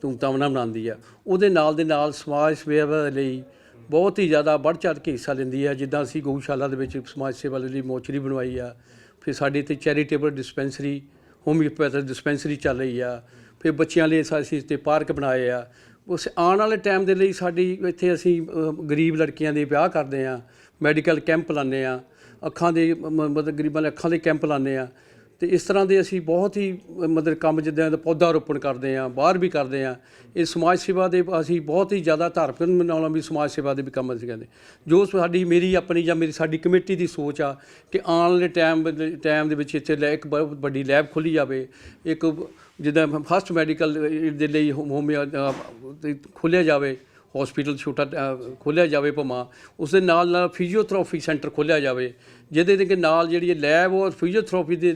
ਧੂਮਧਾਮ ਨਾਲ ਮਨਾਉਂਦੀ ਆ, ਉਹਦੇ ਨਾਲ ਦੇ ਨਾਲ ਸਮਾਜ ਸੇਵਾ ਲਈ ਬਹੁਤ ਹੀ ਜ਼ਿਆਦਾ ਵੱਧ ਚੜ੍ਹ ਕੇ ਹਿੱਸਾ ਲੈਂਦੀ ਹੈ ਜਿੱਦਾਂ ਅਸੀਂ ਗਊਸ਼ਾਲਾ ਦੇ ਵਿੱਚ ਸਮਾਜ ਸੇਵਾ ਦੇ ਲਈ ਮੋਚਰੀ ਬਣਵਾਈ ਆ, ਫਿਰ ਸਾਡੇ ਤੇ ਚੈਰੀਟੇਬਲ ਡਿਸਪੈਂਸਰੀ, ਹੋਮਿਓਪੈਥਿਕ ਡਿਸਪੈਂਸਰੀ ਚੱਲ ਰਹੀ ਆ ਫਿਰ ਬੱਚਿਆਂ ਲਈ ਅਸੀਂ ਤੇ ਪਾਰਕ ਬਣਾਏ ਆ। ਉਸ ਆਉਣ ਵਾਲੇ ਟਾਈਮ ਦੇ ਲਈ ਸਾਡੀ ਇੱਥੇ ਅਸੀਂ ਗਰੀਬ ਲੜਕੀਆਂ ਦੇ ਵਿਆਹ ਕਰਦੇ ਆ, ਮੈਡੀਕਲ ਕੈਂਪ ਲਾਉਂਦੇ ਆ, ਅੱਖਾਂ ਦੇ ਮਤਲਬ ਗਰੀਬਾਂ ਦੇ ਅੱਖਾਂ ਦੇ ਕੈਂਪ ਲਾਉਂਦੇ ਆ। ਤੇ ਇਸ ਤਰ੍ਹਾਂ ਦੇ ਅਸੀਂ ਬਹੁਤ ਹੀ ਮਤਲਬ ਕੰਮ ਜਿੱਦਾਂ ਦਾ ਪੌਦਾ ਰੋਪਣ ਕਰਦੇ ਆ, ਬਾਹਰ ਵੀ ਕਰਦੇ ਆ। ਇਹ ਸਮਾਜ ਸੇਵਾ ਦੇ ਅਸੀਂ ਬਹੁਤ ਹੀ ਜ਼ਿਆਦਾ ਧਾਰਮਿਕ ਨਾਲੋਂ ਵੀ ਸਮਾਜ ਸੇਵਾ ਦੇ ਵੀ ਕੰਮ ਅਸੀਂ ਕਰਦੇ। ਜੋ ਸਾਡੀ ਮੇਰੀ ਆਪਣੀ ਜਾਂ ਮੇਰੀ ਸਾਡੀ ਕਮੇਟੀ ਦੀ ਸੋਚ ਆ ਕਿ ਆਉਣ ਵਾਲੇ ਟਾਈਮ ਟਾਈਮ ਦੇ ਵਿੱਚ ਇੱਥੇ ਲੈ, ਇੱਕ ਬਹੁਤ ਵੱਡੀ ਲੈਬ ਖੋਲੀ ਜਾਵੇ, ਇੱਕ ਜਿੱਦਾਂ ਫਸਟ ਮੈਡੀਕਲ ਦੇ ਲਈ ਹੋਮਿਓ ਖੋਲ੍ਹਿਆ ਜਾਵੇ ਹਸਪੀਟਲ ਛੋਟਾ ਖੋਲ੍ਹਿਆ ਜਾਵੇ ਭਮਾ ਉਸ ਦੇ ਨਾਲ ਨਾਲ ਫਿਜ਼ੀਓਥੈਰੇਪੀ ਸੈਂਟਰ ਖੋਲ੍ਹਿਆ ਜਾਵੇ, ਜਿਹਦੇ ਦੇ ਨਾਲ ਜਿਹੜੀ ਲੈਬ ਔਰ ਫਿਜ਼ੀਓਥੈਰੇਪੀ ਦੇ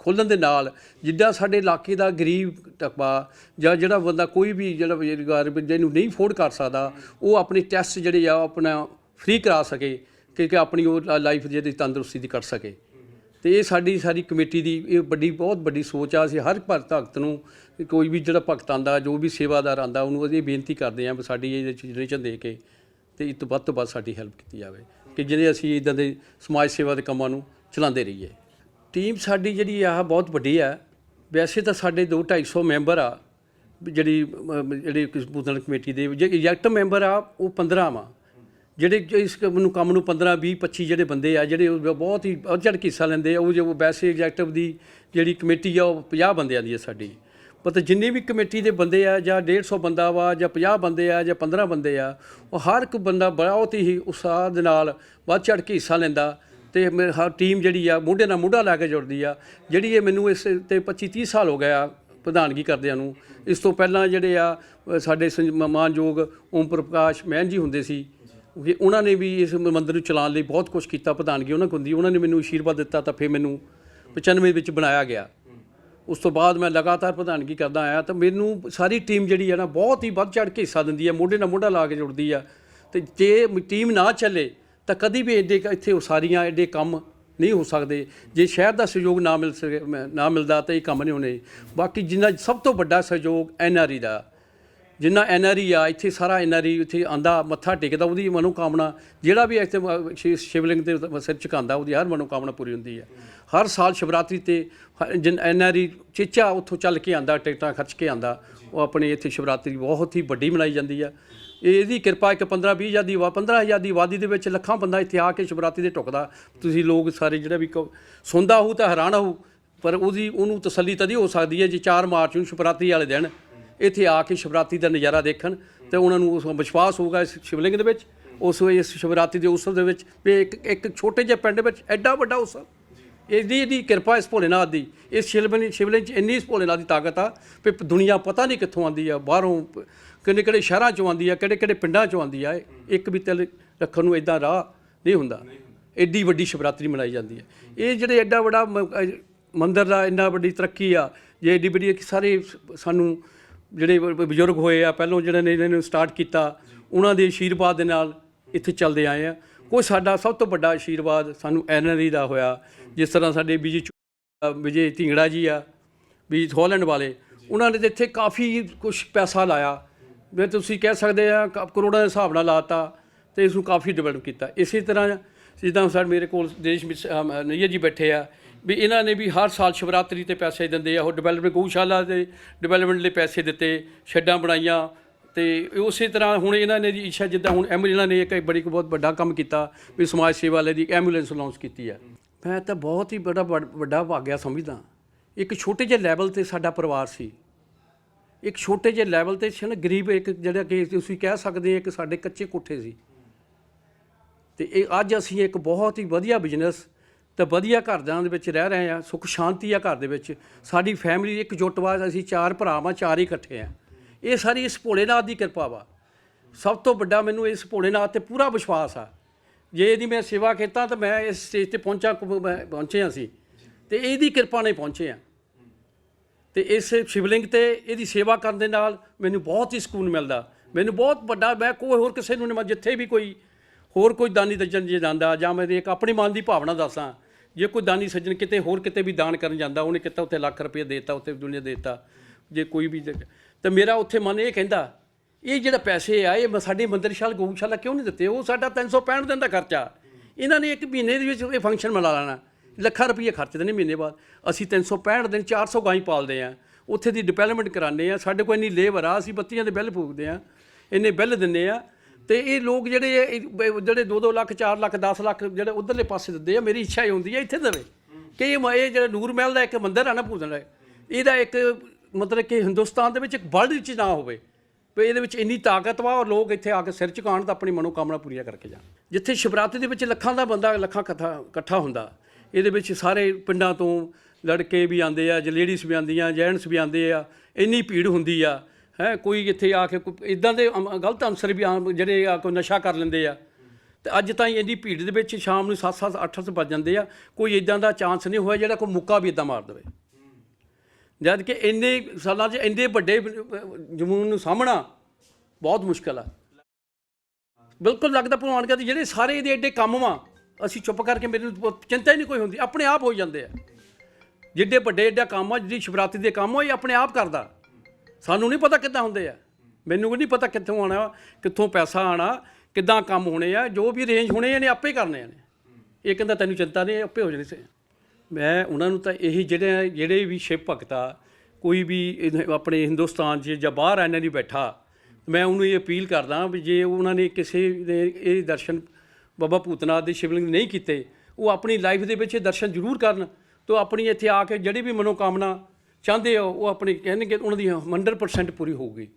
ਖੋਲ੍ਹਣ ਦੇ ਨਾਲ ਜਿੱਦਾਂ ਸਾਡੇ ਇਲਾਕੇ ਦਾ ਗਰੀਬ ਤਬਕਾ ਜਾਂ ਜਿਹੜਾ ਬੰਦਾ ਕੋਈ ਵੀ ਜਿਹੜਾ ਬੇਰੁਜ਼ਗਾਰ ਜਿਹਨੂੰ ਨਹੀਂ ਅਫੋਰਡ ਕਰ ਸਕਦਾ, ਉਹ ਆਪਣੇ ਟੈਸਟ ਜਿਹੜੇ ਆ ਉਹ ਆਪਣਾ ਫ੍ਰੀ ਕਰਾ ਸਕੇ, ਕਿ ਕਿ ਆਪਣੀ ਉਹ ਲਾਈਫ ਜਿਹੜੀ ਤੰਦਰੁਸਤੀ ਦੀ ਕਰ ਸਕੇ। ਤੇ ਇਹ ਸਾਡੀ ਸਾਰੀ ਕਮੇਟੀ ਦੀ ਇਹ ਵੱਡੀ, ਬਹੁਤ ਵੱਡੀ ਸੋਚ ਆ। ਅਸੀਂ ਹਰ ਭਗਤ ਭਗਤ ਨੂੰ ਕੋਈ ਵੀ ਜਿਹੜਾ ਭਗਤ ਆਂਦਾ ਜੋ ਵੀ ਸੇਵਾਦਾਰ ਆਂਦਾ ਉਹਨੂੰ ਅਸੀਂ ਬੇਨਤੀ ਕਰਦੇ ਹਾਂ ਵੀ ਸਾਡੀ ਇਹ ਜਨਰੇਸ਼ਨ ਦੇ ਕੇ ਤੇ ਇਹ ਤੋਂ ਵੱਧ ਤੋਂ ਵੱਧ ਸਾਡੀ ਹੈਲਪ ਕੀਤੀ ਜਾਵੇ ਕਿ ਜਿਹੜੇ ਅਸੀਂ ਇਦਾਂ ਦੇ ਸਮਾਜ ਸੇਵਾ ਦੇ ਕੰਮਾਂ ਨੂੰ ਚਲਾਉਂਦੇ ਰਹੀਏ। ਟੀਮ ਸਾਡੀ ਜਿਹੜੀ ਆ ਬਹੁਤ ਵੱਡੀ ਆ। ਵੈਸੇ ਤਾਂ ਸਾਡੇ 2 250 ਮੈਂਬਰ ਆ ਜਿਹੜੀ ਜਿਹੜੀ ਭੂਤਨਾਥ ਕਮੇਟੀ ਦੇ, ਜੇ ਇਜੈਕਟ ਮੈਂਬਰ ਆ, ਉਹ 15 ਵਾ। ਜਿਹੜੇ ਇਸ ਕੰਮ ਨੂੰ ਕੰਮ ਨੂੰ 15 20 25 ਜਿਹੜੇ ਬੰਦੇ ਆ, ਜਿਹੜੇ ਬਹੁਤ ਹੀ ਵੱਧ ਚੜ੍ਹ ਕੇ ਹਿੱਸਾ ਲੈਂਦੇ ਆ, ਉਹ ਜੋ ਵੈਸੇ ਐਗਜ਼ੈਕਟਿਵ ਦੀ ਜਿਹੜੀ ਕਮੇਟੀ ਆ, ਉਹ 50 ਬੰਦਿਆਂ ਦੀ ਆ ਸਾਡੀ। ਪਤਾ ਜਿੰਨੇ ਵੀ ਕਮੇਟੀ ਦੇ ਬੰਦੇ ਆ, ਜਾਂ 150 ਬੰਦਾ ਵਾ, ਜਾਂ 50 ਬੰਦੇ ਆ, ਜਾਂ 15 ਬੰਦੇ ਆ, ਉਹ ਹਰ ਇੱਕ ਬੰਦਾ ਬਹੁਤ ਹੀ ਉਤਸ਼ਾਹ ਦੇ ਨਾਲ ਵੱਧ ਚੜ੍ਹ ਕੇ ਹਿੱਸਾ ਲੈਂਦਾ ਤੇ ਮੇਰੀ ਹਰ ਟੀਮ ਜਿਹੜੀ ਆ, ਮੋਢੇ ਨਾਲ ਮੋਢਾ ਲਾ ਕੇ ਜੁੜਦੀ ਆ। ਜਿਹੜੀ ਇਹ ਮੈਨੂੰ ਇਸ ਤੇ 25 30 ਸਾਲ ਹੋ ਗਿਆ ਪ੍ਰਧਾਨਗੀ ਕਰਦਿਆਂ ਨੂੰ। ਇਸ ਤੋਂ ਪਹਿਲਾਂ ਜਿਹੜੇ ਆ, ਸਾਡੇ ਸੰਜ- ਮਾਨਯੋਗ ਓਮ ਪ੍ਰਕਾਸ਼ ਮਹਿਨ ਜੀ ਹੁੰਦੇ ਸੀ ਕਿ ਉਹਨਾਂ ਨੇ ਵੀ ਇਸ ਮੰਦਿਰ ਨੂੰ ਚਲਾਉਣ ਲਈ ਬਹੁਤ ਕੁਝ ਕੀਤਾ ਪ੍ਰਧਾਨਗੀ ਉਹਨਾਂ ਕੋਲ ਦੀ, ਉਹਨਾਂ ਨੇ ਮੈਨੂੰ ਅਸ਼ੀਰਵਾਦ ਦਿੱਤਾ ਤਾਂ ਫਿਰ ਮੈਨੂੰ 95 ਵਿੱਚ ਬਣਾਇਆ ਗਿਆ। ਉਸ ਤੋਂ ਬਾਅਦ ਮੈਂ ਲਗਾਤਾਰ ਪ੍ਰਧਾਨਗੀ ਕਰਦਾ ਆਇਆ ਤਾਂ ਮੈਨੂੰ ਸਾਰੀ ਟੀਮ ਜਿਹੜੀ ਹੈ ਨਾ, ਬਹੁਤ ਹੀ ਵੱਧ ਚੜ੍ਹ ਕੇ ਹਿੱਸਾ ਦਿੰਦੀ ਹੈ, ਮੋਢੇ ਨਾਲ ਮੋਢਾ ਲਾ ਕੇ ਜੁੜਦੀ ਆ ਤੇ ਜੇ ਟੀਮ ਨਾ ਚੱਲੇ ਤਾਂ ਕਦੀ ਵੀ ਐਡੇ ਇੱਥੇ ਉਸਾਰੀਆਂ ਐਡੇ ਕੰਮ ਨਹੀਂ ਹੋ ਸਕਦੇ। ਜੇ ਸ਼ਹਿਰ ਦਾ ਸਹਿਯੋਗ ਨਾ ਮਿਲ ਸਕੇ ਮੈਂ- ਨਾ ਮਿਲਦਾ ਤਾਂ ਇਹ ਕੰਮ ਨਹੀਂ ਹੋਣੇ। ਬਾਕੀ ਜਿੰਨਾ ਸਭ ਤੋਂ ਵੱਡਾ ਸਹਿਯੋਗ ਐਨਆਰਈ ਦਾ। ਜਿੰਨਾ ਐਨਆਰਈ ਆ, ਇੱਥੇ ਸਾਰਾ ਐਨਆਰਈ ਇੱਥੇ ਆਂਦਾ ਮੱਥਾ ਟੇਕਦਾ, ਉਹਦੀ ਮਨੋਕਾਮਨਾ, ਜਿਹੜਾ ਵੀ ਇੱਥੇ ਸ਼ਿ- ਸ਼ਿਵਲਿੰਗ ਤੇ ਸਿਰ ਝੁਕਾਉਂਦਾ, ਉਹਦੀ ਹਰ ਮਨੋਕਾਮਨਾ ਪੂਰੀ ਹੁੰਦੀ ਹੈ। ਹਰ ਸਾਲ ਸ਼ਿਵਰਾਤਰੀ ਤੇ ਹ- ਜਿਨ ਐਨਆਰਈ ਚੇਚਾ ਉੱਥੋਂ ਚੱਲ ਕੇ ਆਂਦਾ ਟਿਕਟਾਂ ਖਰਚ ਕੇ ਆਂਦਾ ਉਹ ਆਪਣੇ ਇੱਥੇ ਸ਼ਿਵਰਾਤਰੀ ਬਹੁਤ ਹੀ ਵੱਡੀ ਮਨਾਈ ਜਾਂਦੀ ਆ ਇਹ ਇਹਦੀ ਕਿਰਪਾ ਇੱਕ 15 20 ਹਜ਼ਾਰ ਦੀ ਵਾ 15000 ਦੀ ਆਬਾਦੀ ਦੇ ਵਿੱਚ ਲੱਖਾਂ ਬੰਦਾ ਇੱਥੇ ਆ ਕੇ ਸ਼ਿਵਰਾਤਰੀ ਦੇ ਟੁਕਦਾ ਤੁਸੀਂ ਲੋਕ ਸਾਰੇ ਜਿਹੜਾ ਵੀ ਕਹੋ- ਸੁਣਦਾ ਹੋਊ ਤਾਂ ਹੈਰਾਨ ਹੋਊ, ਪਰ ਉਹਦੀ, ਉਹਨੂੰ ਤਸੱਲੀ ਤਦੀ ਹੋ ਸਕਦੀ ਹੈ ਜੇ 4 ਮਾਰਚ ਨੂੰ ਸ਼ਿਵਰਾਤਰੀ ਵਾਲੇ ਦਿਨ ਇੱਥੇ ਆ ਕੇ ਸ਼ਿਵਰਾਤਰੀ ਦਾ ਨਜ਼ਾਰਾ ਦੇਖਣ ਤੇ ਉਹਨਾਂ ਨੂੰ ਉਸ ਵਿਸ਼ਵਾਸ ਹੋਊਗਾ ਇਸ ਸ਼ਿਵਲਿੰਗ ਦੇ ਵਿੱਚ ਉਸ ਇਸ ਸ਼ਿਵਰਾਤਰੀ ਦੇ ਉਤਸਵ ਦੇ ਵਿੱਚ ਵੀ ਇੱਕ ਇੱਕ ਛੋਟੇ ਜਿਹੇ ਪਿੰਡ ਵਿੱਚ ਐਡਾ ਵੱਡਾ ਉਤਸਵ। ਇਹਦੀ ਇਹਦੀ ਕਿਰਪਾ ਇਸ ਭੋਲੇਨਾਥ ਦੀ ਇਸ ਸ਼ਿਵਲਿੰਗ ਸ਼ਿਵਲਿੰਗ 'ਚ ਇੰਨੀ ਇਸ ਭੋਲੇਨਾਥ ਦੀ ਤਾਕਤ ਆ ਵੀ ਦੁਨੀਆ ਪਤਾ ਨਹੀਂ ਕਿੱਥੋਂ ਆਉਂਦੀ ਆ ਬਾਹਰੋਂ ਪ- ਕਿਹੜੇ ਕਿਹੜੇ ਸ਼ਹਿਰਾਂ 'ਚੋਂ ਆਉਂਦੀ ਆ ਕਿਹੜੇ ਕਿਹੜੇ ਪਿੰਡਾਂ 'ਚੋਂ ਆਉਂਦੀ ਆ। ਇੱਕ ਵੀ ਤਿਲ ਰੱਖਣ ਨੂੰ ਇਦਾਂ ਰਾਹ ਨਹੀਂ ਹੁੰਦਾ। ਐਡੀ ਵੱਡੀ ਸ਼ਿਵਰਾਤਰੀ ਮਨਾਈ ਜਾਂਦੀ ਹੈ ਇਹ ਜਿਹੜੇ ਐਡਾ ਵੱਡਾ ਮੰਦਿਰ ਦਾ ਇੰਨਾ ਵੱਡੀ ਤਰੱਕੀ ਆ ਜੇ ਐਡੀ ਵੱਡੀ ਸਾਰੇ ਸਾਨੂੰ ਜਿਹੜੇ ਬ- ਬਜ਼ੁਰਗ ਹੋਏ ਆ ਪਹਿਲੋਂ ਜਿਹੜੇ ਨੇ ਇਹਨਾਂ ਨੂੰ ਸਟਾਰਟ ਕੀਤਾ ਉਹਨਾਂ ਦੇ ਆਸ਼ੀਰਵਾਦ ਦੇ ਨਾਲ ਇੱਥੇ ਚੱਲਦੇ ਆਏ ਆ। ਕੋਈ ਸਾਡਾ ਸਭ ਤੋਂ ਵੱਡਾ ਆਸ਼ੀਰਵਾਦ ਸਾਨੂੰ ਐਨਰੀ ਦਾ ਹੋਇਆ ਜਿਸ ਤਰ੍ਹਾਂ ਸਾਡੇ ਵਿਜੇ ਚੁ- ਅ, ਵਿਜੇ ਢਿੰਗੜਾ ਜੀ ਆ ਵੀ ਹਾਲੈਂਡ ਵਾਲੇ ਉਹਨਾਂ ਨੇ ਤਾਂ ਇੱਥੇ ਕਾਫੀ ਕੁਝ ਪੈਸਾ ਲਾਇਆ। ਵੀ ਤੁਸੀਂ ਕਹਿ ਸਕਦੇ ਆ ਕ- ਕਰੋੜਾਂ ਦੇ ਹਿਸਾਬ ਨਾਲ ਲਾਤਾ ਤੇ ਇਸ ਨੂੰ ਕਾਫੀ ਡਿਵੈਲਪ ਕੀਤਾ। ਇਸੇ ਤਰ੍ਹਾਂ ਜਿੱਦਾਂ ਸਰ ਮੇਰੇ ਕੋਲ ਦੇਸ਼ ਵਿੱਚ ਅਮ, ਜੀ ਬੈਠੇ ਆ ਵੀ ਇਹਨਾਂ ਨੇ ਵੀ ਹਰ ਸਾਲ ਸ਼ਿਵਰਾਤਰੀ ਤੇ ਪੈਸੇ ਦਿੰਦੇ ਆ, ਉਹ ਡਿਵੈਲਪਮੈਂਟ ਗਊਸ਼ਾਲਾ ਦੇ ਡਿਵੈਲਪਮੈਂਟ ਲਈ ਪੈਸੇ ਦਿੱਤੇ, ਸ਼ੈੱਡਾਂ ਬਣਾਈਆਂ ਤੇ ਉਸੇ ਤਰ੍ਹਾਂ ਹੁਣ ਇਹਨਾਂ ਨੇ ਜੀ ਇੱਛਾ ਜਿੱਦਾਂ ਹੁਣ ਐਮ ਇਹਨਾਂ ਨੇ ਇੱਕ ਬੜੀ ਬਹੁਤ ਵੱਡਾ ਕੰਮ ਕੀਤਾ ਵੀ ਸਮਾਜ ਸੇਵਾ ਲਈ ਦੀ ਐਂਬੂਲੈਂਸ ਲਾਂਚ ਕੀਤੀ ਹੈ ਮੈਂ ਤਾਂ ਬਹੁਤ ਹੀ ਬੜਾ ਵੱਡ- ਵੱਡਾ ਭਾਗਿਆ ਸਮਝਦਾ। ਇੱਕ ਛੋਟੇ ਜਿਹੇ ਲੈਵਲ ਤੇ ਸਾਡਾ ਪਰਿਵਾਰ ਸੀ। ਇੱਕ ਛੋਟੇ ਜਿਹੇ ਲੈਵਲ ਤੇ ਸੀ ਨਾ, ਗਰੀਬ ਇੱਕ ਜਿਹੜਾ ਕਿ ਤੁਸੀਂ ਕਹਿ ਸਕਦੇ ਆ ਕਿ ਸਾਡੇ ਕੱਚੇ ਕੋਠੇ ਸੀ। ਤੇ ਇਹ ਅੱਜ ਅਸੀਂ ਇੱਕ ਬਹੁਤ ਹੀ ਵਧੀਆ ਬਿਜ਼ਨਸ ਤਾਂ ਵਧੀਆ ਘਰਾਂ ਦੇ ਵਿੱਚ ਰਹਿ ਰਹੇ ਆ, ਸੁੱਖ ਸ਼ਾਂਤੀ ਆ ਘਰ ਦੇ ਵਿੱਚ। ਸਾਡੀ ਫੈਮਿਲੀ ਇੱਕ ਜੁੱਟਵਾਦ ਅਸੀਂ ਚਾਰ ਭਰਾ ਵਾਂ, ਚਾਰ ਹੀ ਇਕੱਠੇ ਆ। ਇਹ ਸਾਰੀ ਇਸ ਭੋਲੇਨਾਥ ਦੀ ਕਿਰਪਾ ਵਾ। ਸਭ ਤੋਂ ਵੱਡਾ ਮੈਨੂੰ ਇਸ ਭੋਲੇਨਾਥ ਤੇ ਪੂਰਾ ਵਿਸ਼ਵਾਸ ਆ। ਜੇ ਇਹਦੀ ਮੈਂ ਸੇਵਾ ਕੀਤਾ ਤਾਂ ਮੈਂ ਇਸ ਸਟੇਜ ਤੇ ਪਹੁੰਚਾ ਪਹੁੰਚੇ ਹਾਂ ਅਸੀਂ। ਤੇ ਇਹਦੀ ਕਿਰਪਾ ਨਾਲ ਪਹੁੰਚੇ ਹਾਂ ਤੇ ਇਸ ਸ਼ਿਵਲਿੰਗ ਤੇ ਇਹਦੀ ਸੇਵਾ ਕਰਨ ਦੇ ਨਾਲ ਮੈਨੂੰ ਬਹੁਤ ਹੀ ਸਕੂਨ ਮਿਲਦਾ। ਮੈਨੂੰ ਬਹੁਤ ਵੱਡਾ, ਮੈਂ ਕੋਈ ਹੋਰ ਕਿਸੇ ਨੂੰ ਨਹੀਂ ਮੈਂ ਜਿੱਥੇ ਵੀ ਕੋਈ ਹੋਰ ਕੋਈ ਦਾਨੀ ਸੱਜਣ ਜੇ ਜਾਂਦਾ ਜਾਂ ਮੇਰੇ ਇੱਕ ਆਪਣੀ ਮਨ ਦੀ ਭਾਵਨਾ ਦੱਸਾਂ ਜੇ ਕੋਈ ਦਾਨੀ ਸੱਜਣ ਕਿਤੇ ਹੋਰ ਕਿਤੇ ਵੀ ਦਾਨ ਕਰਨ ਜਾਂਦਾ, ਉਹਨੇ ਕਿਤੇ ਉੱਥੇ ਲੱਖ ਰੁਪਏ ਦੇਤਾ, ਉੱਥੇ ਦੁਨੀਆ ਦੇਤਾ, ਜੇ ਕੋਈ ਵੀ ਤਾਂ ਮੇਰਾ ਉੱਥੇ ਮਨ ਇਹ ਕਹਿੰਦਾ, ਇਹ ਜਿਹੜਾ ਪੈਸੇ ਆ, ਇਹ ਮ- ਸਾਡੇ ਮੰਦਰਸ਼ਾਲ ਗਊਸ਼ਾਲਾ ਕਿਉਂ ਨਹੀਂ ਦਿੱਤੇ? ਉਹ ਸਾਡਾ 365 ਦਿਨ ਦਾ ਖਰਚਾ। ਇਹਨਾਂ ਨੇ ਇੱਕ ਮਹੀਨੇ ਦੇ ਵਿੱਚ ਇਹ ਫੰਕਸ਼ਨ ਮਨਾ ਲੈਣਾ। ਲੱਖਾਂ ਰੁਪਏ ਖਰਚਦੇ ਨੇ ਮਹੀਨੇ ਬਾਅਦ। ਅਸੀਂ 365 ਦਿਨ 400 ਗਾਂ ਹੀ ਪਾਲਦੇ ਆ ਉੱਥੇ ਦੀ ਡਿਵੈਲਪਮੈਂਟ ਕਰਾਉਂਦੇ ਆ ਸਾਡੇ ਕੋਲ ਇੰਨੀ ਲੇਬਰ ਆ, ਅਸੀਂ ਬੱਤੀਆਂ ਦੇ ਬਿੱਲ ਫੂਕਦੇ ਆ ਇੰਨੇ ਬਿੱਲ ਦਿੰਦੇ ਆ ਤੇ ਇਹ ਲੋਕ ਜਿਹੜੇ ਇਹ ਬ- ਜਿਹੜੇ 2-2 ਲੱਖ 4 ਲੱਖ 10 ਲੱਖ ਜਿਹੜੇ ਉਧਰਲੇ ਪਾਸੇ ਦਿੰਦੇ ਆ, ਮੇਰੀ ਇੱਛਾ ਇਹ ਹੁੰਦੀ ਹੈ ਇੱਥੇ ਦੇਵੇ। ਕਿ ਇਹ ਮ- ਇਹ ਜਿਹੜਾ ਨੂਰ ਮਹਿਲ ਦਾ ਇੱਕ ਮੰਦਿਰ ਆ ਨਾ ਪੂਜਨ ਦਾ, ਇਹਦਾ ਇੱਕ ਮਤਲਬ ਕਿ ਹਿੰਦੁਸਤਾਨ ਦੇ ਵਿੱਚ ਇੱਕ ਵਰਲਡ ਵਿੱਚ ਨਾ ਹੋਵੇ, ਵੀ ਇਹਦੇ ਵਿੱਚ ਇੰਨੀ ਤਾਕਤ ਵਾ ਔਰ ਲੋਕ ਇੱਥੇ ਆ ਕੇ ਸਿਰ ਝੁਕਾਉਣ ਤਾਂ ਆਪਣੀ ਮਨੋਕਾਮਨਾ ਪੂਰੀਆਂ ਕਰਕੇ ਜਾਣ। ਜਿੱਥੇ ਸ਼ਿਵਰਾਤਰੀ ਦੇ ਵਿੱਚ ਲੱਖਾਂ ਦਾ ਬੰਦਾ, ਲੱਖਾਂ ਕਥਾ, ਇਕੱਠਾ ਹੁੰਦਾ, ਇਹਦੇ ਵਿੱਚ ਸਾਰੇ ਪਿੰਡਾਂ ਤੋਂ ਲੜਕੇ ਵੀ ਆਉਂਦੇ ਆ, ਲੇਡੀਜ਼ ਵੀ ਆਉਂਦੀਆਂ, ਜੈਂਟਸ ਵੀ ਆਉਂਦੇ ਆ, ਇੰਨੀ ਭੀੜ ਹੁੰਦੀ ਆ ਹੈ, ਕੋਈ ਇੱਥੇ ਆ ਕੇ ਕੋਈ ਇਦਾਂ ਦੇ ਅਮ- ਗਲਤ ਅਨਸਰ ਵੀ ਆਮ ਜਿਹੜੇ ਆ ਕੋਈ ਨਸ਼ਾ ਕਰ ਲੈਂਦੇ ਆ। ਤੇ ਅੱਜ ਤਾਈਂ ਇੰਨੀ ਭੀੜ ਦੇ ਵਿੱਚ ਸ਼ਾਮ ਨੂੰ 7-7 8-8 ਵੱਜ ਜਾਂਦੇ ਆ। ਕੋਈ ਇਦਾਂ ਦਾ ਚਾਂਸ ਨਹੀਂ ਹੋਇਆ ਜਿਹੜਾ ਕੋਈ ਮੁੱਕਾ ਵੀ ਇਦਾਂ ਮਾਰ ਦੇਵੇ। ਜਦ ਕਿ ਇੰਨੇ ਸਾਲਾਂ 'ਚ ਇੰਨੇ ਵੱਡੇ ਜਮੂਨ ਨੂੰ ਸਾਹਮਣਾ ਬਹੁਤ ਮੁਸ਼ਕਲ ਆ। ਬਿਲਕੁਲ ਲੱਗਦਾ ਭਗਵਾਨ ਕਹਿੰਦੇ ਜਿਹੜੇ ਸਾਰੇ ਇਹਦੇ ਐਡੇ ਕੰਮ ਵਾ, ਅਸੀਂ ਚੁੱਪ ਕਰਕੇ ਮੇਰੇ ਨੂੰ ਬਹੁਤ ਚਿੰਤਾ ਹੀ ਨਹੀਂ ਕੋਈ ਹੁੰਦੀ, ਆਪਣੇ ਆਪ ਹੋ ਜਾਂਦੇ ਆ। ਜਿੱਡੇ ਵੱਡੇ ਐਡਾ ਕੰਮ ਆ ਜਿਹੜੀ ਸ਼ਿਵਰਾਤਰੀ ਦੇ ਕੰਮ ਆ, ਇਹ ਆਪਣੇ ਆਪ ਕਰਦਾ। ਸਾਨੂੰ ਨਹੀਂ ਪਤਾ ਕਿੱਦਾਂ ਹੁੰਦੇ ਆ। ਮੈਨੂੰ ਵੀ ਨਹੀਂ ਪਤਾ ਕਿੱਥੋਂ ਆਣਾ ਕਿੱਥੋਂ ਪੈਸਾ ਆਣਾ ਕਿੱਦਾਂ ਕੰਮ ਹੋਣੇ ਆ, ਜੋ ਵੀ ਅਰੇਂਜ ਹੋਣੇ ਇਹਨੇ ਆਪੇ ਕਰਨੇ ਆ ਨੇ ਇਹ ਕਹਿੰਦਾ, ਤੈਨੂੰ ਚਿੰਤਾ ਨਹੀਂ, ਆਪੇ ਹੋ ਜਾਣੀ ਸੀ। ਮੈਂ ਉਹਨਾਂ ਨੂੰ ਤਾਂ ਇਹੀ ਜਿਹੜੇ ਜਿਹੜੇ ਵੀ ਸ਼ਿਵ ਭਗਤ ਆ, ਕੋਈ ਵੀ ਆਪਣੇ ਹਿੰਦੁਸਤਾਨ 'ਚ ਜਾਂ ਬਾਹਰ ਇਹਨਾਂ ਦੀ ਬੈਠਾ, ਮੈਂ ਉਹਨੂੰ ਇਹ ਅਪੀਲ ਕਰਦਾ ਵੀ ਜੇ ਉਹਨਾਂ ਨੇ ਕਿਸੇ ਦੇ ਇਹ ਦਰਸ਼ਨ ਬਾਬਾ ਭੂਤਨਾਥ ਦੇ ਸ਼ਿਵਲਿੰਗ ਨਹੀਂ ਕੀਤੇ, ਉਹ ਆਪਣੀ ਲਾਈਫ ਦੇ ਵਿੱਚ ਇਹ ਦਰਸ਼ਨ ਜ਼ਰੂਰ ਕਰਨ ਤੋਂ ਆਪਣੀ ਇੱਥੇ ਆ ਕੇ ਜਿਹੜੀ ਵੀ ਮਨੋਕਾਮਨਾ ਚਾਹੁੰਦੇ ਹੋ ਉਹ ਆਪਣੀ ਕਹਿਣਗੇ ਉਹਨਾਂ ਦੀ 100% ਪੂਰੀ ਹੋਊਗੀ।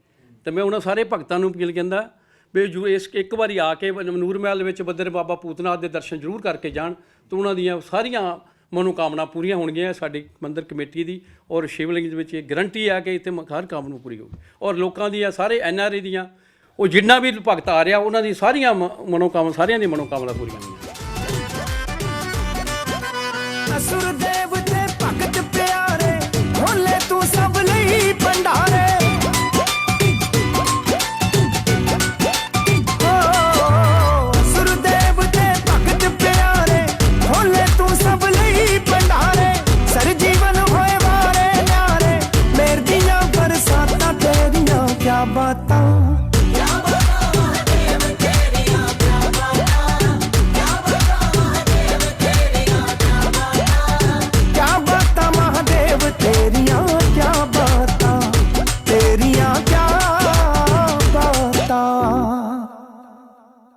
ਤੇ ਮੈਂ ਉਹਨਾਂ ਸਾਰੇ ਭਗਤਾਂ ਨੂੰ ਅਪੀਲ ਕਹਿੰਦਾ ਵੀ ਜੂ ਇਸ ਇੱਕ ਵਾਰੀ ਆ ਕੇ ਨੂਰ ਮਹਿਲ ਵਿੱਚ ਬੱਦਰ ਬਾਬਾ ਭੂਤਨਾਥ ਦੇ ਦਰਸ਼ਨ ਜ਼ਰੂਰ ਕਰਕੇ ਜਾਣ ਤਾਂ ਉਹਨਾਂ ਦੀਆਂ ਸਾਰੀਆਂ ਮਨੋਕਾਮਨਾ ਪੂਰੀਆਂ ਹੋਣਗੀਆਂ ਸਾਡੀ ਮੰਦਰ ਕਮੇਟੀ ਦੀ ਔਰ ਸ਼ਿਵਲਿੰਗ ਦੇ ਵਿੱਚ ਇਹ ਗਰੰਟੀ ਆ ਕਿ ਇੱਥੇ ਹਰ ਕੰਮ ਨੂੰ ਪੂਰੀ ਹੋਊਗੀ। ਔਰ ਲੋਕਾਂ ਦੀਆਂ ਸਾਰੇ ਐਨ ਆਰ ਆਈ ਦੀਆਂ, ਉਹ ਜਿੰਨਾ ਵੀ ਭਗਤ ਆ ਰਿਹਾ ਉਹਨਾਂ ਦੀ ਸਾਰੀਆਂ ਮ- ਮਨੋਕਾਮਨਾ, ਸਾਰਿਆਂ ਦੀ ਮਨੋਕਾਮਨਾ ਪੂਰੀਆਂ ਹੋਣਗੀਆਂ
ਅਸੁਰ